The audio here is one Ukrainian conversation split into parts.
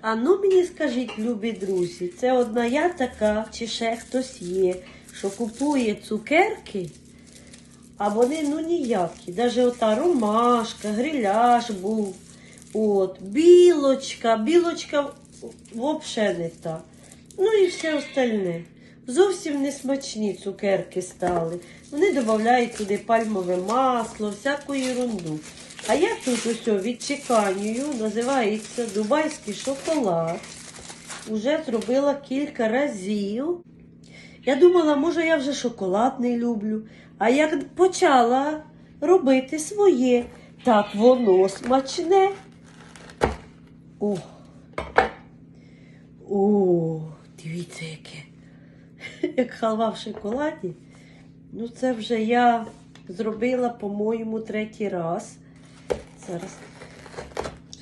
А ну мені скажіть, любі друзі, це одна я така, чи ще хтось є, що купує цукерки, а вони ну ніякі. Навіть ота ромашка, гриляш був. От, білочка, білочка взагалі не та. Ну і все остальне. Зовсім не смачні цукерки стали. Вони додають туди пальмове масло, всяку ерунду. А я тут ось відчеканюю, називається дубайський шоколад. Уже зробила кілька разів. Я думала, може, я вже шоколад не люблю. А як почала робити своє, так воно смачне. О, о, дивіться, яке. Як халва в шоколаді. Ну, це вже я зробила, по-моєму, третій раз. Зараз.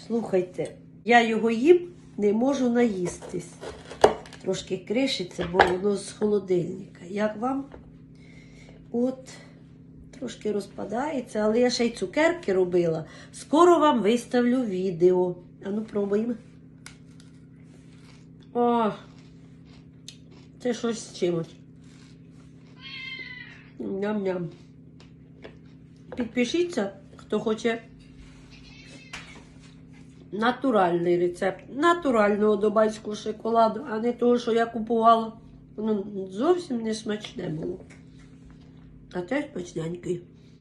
Слухайте, я його їм не можу наїстись. Трошки кришиться, бо воно з холодильника. Як вам? От, трошки розпадається, але я ще й цукерки робила. Скоро вам виставлю відео. А ну пробуємо. О, це щось з чимось. Ням-ням. Підпишіться, хто хоче натуральний рецепт натурального добайського шоколаду, а не того, що я купувала. Воно зовсім не смачне було. А теж смачненький.